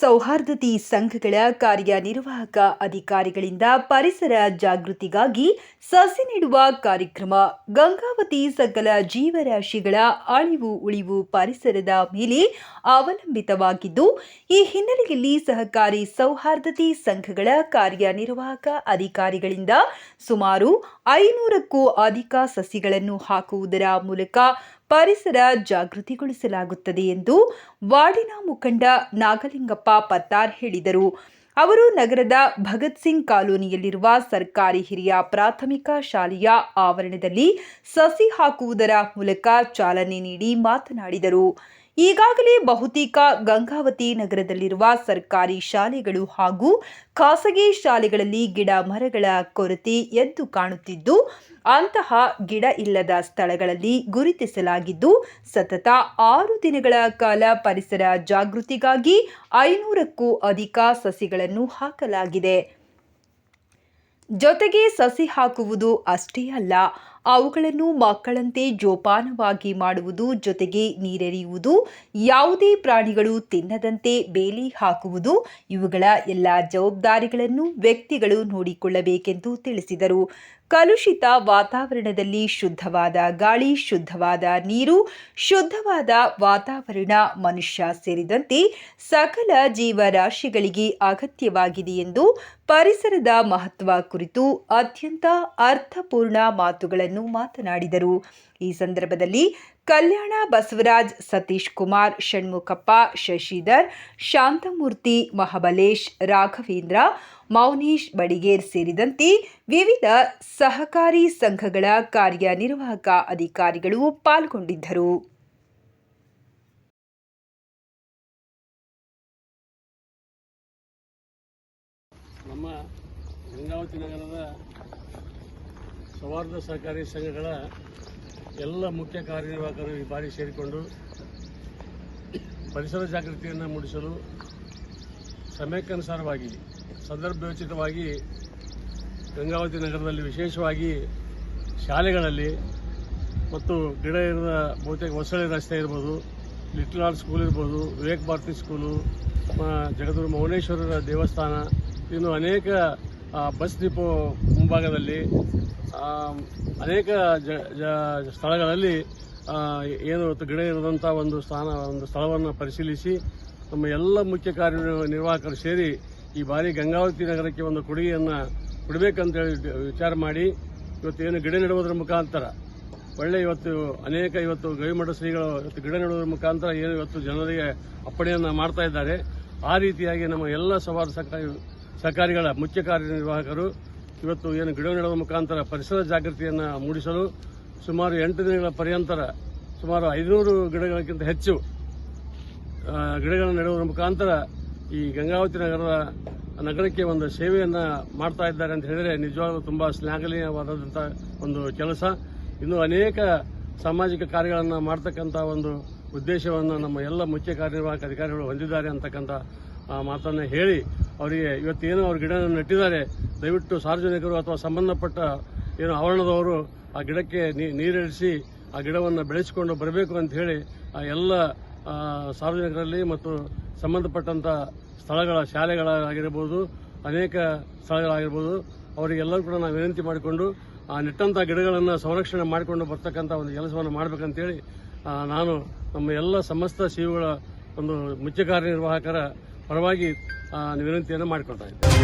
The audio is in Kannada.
ಸೌಹಾರ್ದತೆ ಸಂಘಗಳ ಕಾರ್ಯನಿರ್ವಾಹಕ ಅಧಿಕಾರಿಗಳಿಂದ ಪರಿಸರ ಜಾಗೃತಿಗಾಗಿ ಸಸಿ ನೀಡುವ ಕಾರ್ಯಕ್ರಮ, ಗಂಗಾವತಿ ಸಕಲ ಜೀವರಾಶಿಗಳ ಅಳಿವು ಉಳಿವು ಪರಿಸರದ ಮೇಲೆ ಅವಲಂಬಿತವಾಗಿದ್ದು, ಈ ಹಿನ್ನೆಲೆಯಲ್ಲಿ ಸಹಕಾರಿ ಸೌಹಾರ್ದತಿ ಸಂಘಗಳ ಕಾರ್ಯನಿರ್ವಾಹಕ ಅಧಿಕಾರಿಗಳಿಂದ ಸುಮಾರು ಐನೂರಕ್ಕೂ ಅಧಿಕ ಸಸಿಗಳನ್ನು ಹಾಕುವುದರ ಮೂಲಕ ಪರಿಸರ ಜಾಗೃತಿಗೊಳಿಸಲಾಗುತ್ತದೆ ಎಂದು ವಾರ್ಡಿನ ಮುಖಂಡ ನಾಗಲಿಂಗಪ್ಪ ಪತ್ತಾರ್ ಹೇಳಿದರು. ಅವರು ನಗರದ ಭಗತ್ ಸಿಂಗ್ ಕಾಲೋನಿಯಲ್ಲಿರುವ ಸರ್ಕಾರಿ ಹಿರಿಯ ಪ್ರಾಥಮಿಕ ಶಾಲೆಯ ಆವರಣದಲ್ಲಿ ಸಸಿ ಹಾಕುವುದರ ಮೂಲಕ ಚಾಲನೆ ನೀಡಿ ಮಾತನಾಡಿದರು. ಈಗಾಗಲೇ ಬಹುತೇಕ ಗಂಗಾವತಿ ನಗರದಲ್ಲಿರುವ ಸರ್ಕಾರಿ ಶಾಲೆಗಳು ಹಾಗೂ ಖಾಸಗಿ ಶಾಲೆಗಳಲ್ಲಿ ಗಿಡ ಮರಗಳ ಕೊರತೆ ಎದ್ದು ಕಾಣುತ್ತಿದ್ದು, ಅಂತಹ ಗಿಡ ಇಲ್ಲದ ಸ್ಥಳಗಳಲ್ಲಿ ಗುರುತಿಸಲಾಗಿದ್ದು, ಸತತ ಆರು ದಿನಗಳ ಕಾಲ ಪರಿಸರ ಜಾಗೃತಿಗಾಗಿ ಐನೂರಕ್ಕೂ ಅಧಿಕ ಸಸಿಗಳನ್ನು ಹಾಕಲಾಗಿದೆ. ಜೊತೆಗೆ ಸಸಿ ಹಾಕುವುದು ಅಷ್ಟೇ ಅಲ್ಲ ಅವುಗಳನ್ನು ಮಕ್ಕಳಂತೆ ಜೋಪಾನವಾಗಿ ಮಾಡುವುದು ಜೊತೆಗೆ ನೀರೆರೆಯುವುದು, ಯಾವುದೇ ಪ್ರಾಣಿಗಳು ತಿನ್ನದಂತೆ ಬೇಲಿ ಹಾಕುವುದು, ಇವುಗಳ ಎಲ್ಲ ಜವಾಬ್ದಾರಿಗಳನ್ನು ವ್ಯಕ್ತಿಗಳು ನೋಡಿಕೊಳ್ಳಬೇಕೆಂದು ತಿಳಿಸಿದರು. ಕಲುಷಿತ ವಾತಾವರಣದಲ್ಲಿ ಶುದ್ಧವಾದ ಗಾಳಿ, ಶುದ್ಧವಾದ ನೀರು, ಶುದ್ಧವಾದ ವಾತಾವರಣ, ಮನುಷ್ಯ ಸೇರಿದಂತೆ ಸಕಲ ಜೀವರಾಶಿಗಳಿಗೆ ಅಗತ್ಯವಾಗಿದೆ ಎಂದು ಪರಿಸರದ ಮಹತ್ವ ಕುರಿತು ಅತ್ಯಂತ ಅರ್ಥಪೂರ್ಣ ಮಾತುಗಳನ್ನು ಮಾತನಾಡಿದರು. ಈ ಸಂದರ್ಭದಲ್ಲಿ ಕಲ್ಯಾಣ ಬಸವರಾಜ್, ಸತೀಶ್ ಕುಮಾರ್, ಷಣ್ಮುಖಪ್ಪ, ಶಶಿಧರ್, ಶಾಂತಮೂರ್ತಿ, ಮಹಾಬಲೇಶ್, ರಾಘವೇಂದ್ರ, ಮೌನೀಶ್ ಬಡಿಗೇರ್ ಸೇರಿದಂತೆ ವಿವಿಧ ಸಹಕಾರಿ ಸಂಘಗಳ ಕಾರ್ಯನಿರ್ವಾಹಕ ಅಧಿಕಾರಿಗಳು ಪಾಲ್ಗೊಂಡಿದ್ದರು. ನಮ್ಮ ಗಂಗಾವತಿ ನಗರದ ಸೌಹಾರ್ದ ಸಹಕಾರಿ ಸಂಘಗಳ ಎಲ್ಲ ಮುಖ್ಯ ಕಾರ್ಯನಿರ್ವಾಹಕರು ಈ ಬಾರಿ ಸೇರಿಕೊಂಡು ಪರಿಸರ ಜಾಗೃತಿಯನ್ನು ಮೂಡಿಸಲು ಸಮಯಕ್ಕನುಸಾರವಾಗಿ, ಸಂದರ್ಭೋಚಿತವಾಗಿ ಗಂಗಾವತಿ ನಗರದಲ್ಲಿ ವಿಶೇಷವಾಗಿ ಶಾಲೆಗಳಲ್ಲಿ ಮತ್ತು ಗಿಡ ಇರದ ಬಹುತೇಕ ಹೊಸಳೆ ರಸ್ತೆ ಇರ್ಬೋದು, ಲಿಟ್ಲ್ ಆರ್ಟ್ ಸ್ಕೂಲ್ ಇರ್ಬೋದು, ವಿವೇಕ್ ಭಾರತಿ ಸ್ಕೂಲು ಜಗದೂರು ಮೌನೇಶ್ವರರ ದೇವಸ್ಥಾನ, ಇನ್ನು ಅನೇಕ ಬಸ್ ಡಿಪೋ ಮುಂಭಾಗದಲ್ಲಿ ಅನೇಕ ಜ ಸ್ಥಳಗಳಲ್ಲಿ ಏನು ಇವತ್ತು ಗಿಡ ಇರದಂಥ ಒಂದು ಸ್ಥಾನ, ಒಂದು ಸ್ಥಳವನ್ನು ಪರಿಶೀಲಿಸಿ, ನಮ್ಮ ಎಲ್ಲ ಮುಖ್ಯ ಕಾರ್ಯನಿರ್ವಾಹಕರು ಸೇರಿ ಈ ಬಾರಿ ಗಂಗಾವತಿ ನಗರಕ್ಕೆ ಒಂದು ಕೊಡುಗೆಯನ್ನು ಕೊಡಬೇಕಂತೇಳಿ ವಿಚಾರ ಮಾಡಿ, ಇವತ್ತು ಏನು ಗಿಡ ನೆಡುವುದರ ಮುಖಾಂತರ, ಒಳ್ಳೆ ಇವತ್ತು ಅನೇಕ ಇವತ್ತು ಗವಿಮಠ ಶ್ರೀಗಳು ಇವತ್ತು ಗಿಡ ನೆಡುವುದರ ಮುಖಾಂತರ ಏನು ಇವತ್ತು ಜನರಿಗೆ ಅಪ್ಪಣೆಯನ್ನು ಮಾಡ್ತಾ ಇದ್ದಾರೆ. ಆ ರೀತಿಯಾಗಿ ನಮ್ಮ ಎಲ್ಲ ಸವಾಲು ಸಹಕಾರಿ, ಸಹಕಾರಿಗಳ ಮುಖ್ಯ ಕಾರ್ಯನಿರ್ವಾಹಕರು ಇವತ್ತು ಏನು ಗಿಡ ನೆಡುವ ಮುಖಾಂತರ ಪರಿಸರ ಜಾಗೃತಿಯನ್ನು ಮೂಡಿಸಲು ಸುಮಾರು ಎಂಟು ದಿನಗಳ ಪರ್ಯಂತರ ಸುಮಾರು ಐನೂರು ಗಿಡಗಳಕ್ಕಿಂತ ಹೆಚ್ಚು ಗಿಡಗಳನ್ನು ನೆಡುವುದರ ಮುಖಾಂತರ ಈ ಗಂಗಾವತಿ ನಗರದ ನಗರಕ್ಕೆ ಒಂದು ಸೇವೆಯನ್ನು ಮಾಡ್ತಾ ಇದ್ದಾರೆ ಅಂತ ಹೇಳಿದರೆ ನಿಜವಾಗ್ಲೂ ತುಂಬ ಶ್ಲಾಘನೀಯವಾದಂಥ ಒಂದು ಕೆಲಸ. ಇನ್ನು ಅನೇಕ ಸಾಮಾಜಿಕ ಕಾರ್ಯಗಳನ್ನು ಮಾಡ್ತಕ್ಕಂಥ ಒಂದು ಉದ್ದೇಶವನ್ನು ನಮ್ಮ ಎಲ್ಲ ಮುಖ್ಯ ಕಾರ್ಯನಿರ್ವಾಹಕ ಅಧಿಕಾರಿಗಳು ಹೊಂದಿದ್ದಾರೆ ಅಂತಕ್ಕಂಥ ಮಾತನ್ನ ಹೇಳಿ ಅವರಿಗೆ ಇವತ್ತೇನು ಅವ್ರ ಗಿಡ ನೆಟ್ಟಿದ್ದಾರೆ, ದಯವಿಟ್ಟು ಸಾರ್ವಜನಿಕರು ಅಥವಾ ಸಂಬಂಧಪಟ್ಟ ಏನು ಆವರಣದವರು ಆ ಗಿಡಕ್ಕೆ ನೀರಿಳಿಸಿ ಆ ಗಿಡವನ್ನು ಬೆಳೆಸಿಕೊಂಡು ಬರಬೇಕು ಅಂತ ಹೇಳಿ ಆ ಎಲ್ಲ ಸಾರ್ವಜನಿಕರಲ್ಲಿ ಮತ್ತು ಸಂಬಂಧಪಟ್ಟಂಥ ಸ್ಥಳಗಳ ಶಾಲೆಗಳಾಗಿರ್ಬೋದು, ಅನೇಕ ಸ್ಥಳಗಳಾಗಿರ್ಬೋದು, ಅವರಿಗೆಲ್ಲರೂ ಕೂಡ ನಾವು ವಿನಂತಿ ಮಾಡಿಕೊಂಡು ಆ ನೆಟ್ಟಂಥ ಗಿಡಗಳನ್ನು ಸಂರಕ್ಷಣೆ ಮಾಡಿಕೊಂಡು ಬರ್ತಕ್ಕಂಥ ಒಂದು ಕೆಲಸವನ್ನು ಮಾಡಬೇಕಂತೇಳಿ ನಾನು ನಮ್ಮ ಎಲ್ಲ ಸಮಸ್ತ ಸಿಒಗಳ ಒಂದು ಮುಖ್ಯ ಕಾರ್ಯನಿರ್ವಾಹಕರ ಪರವಾಗಿ ವಿನಂತಿಯನ್ನು ಮಾಡಿಕೊಳ್ತಾ ಇದ್ದೇನೆ.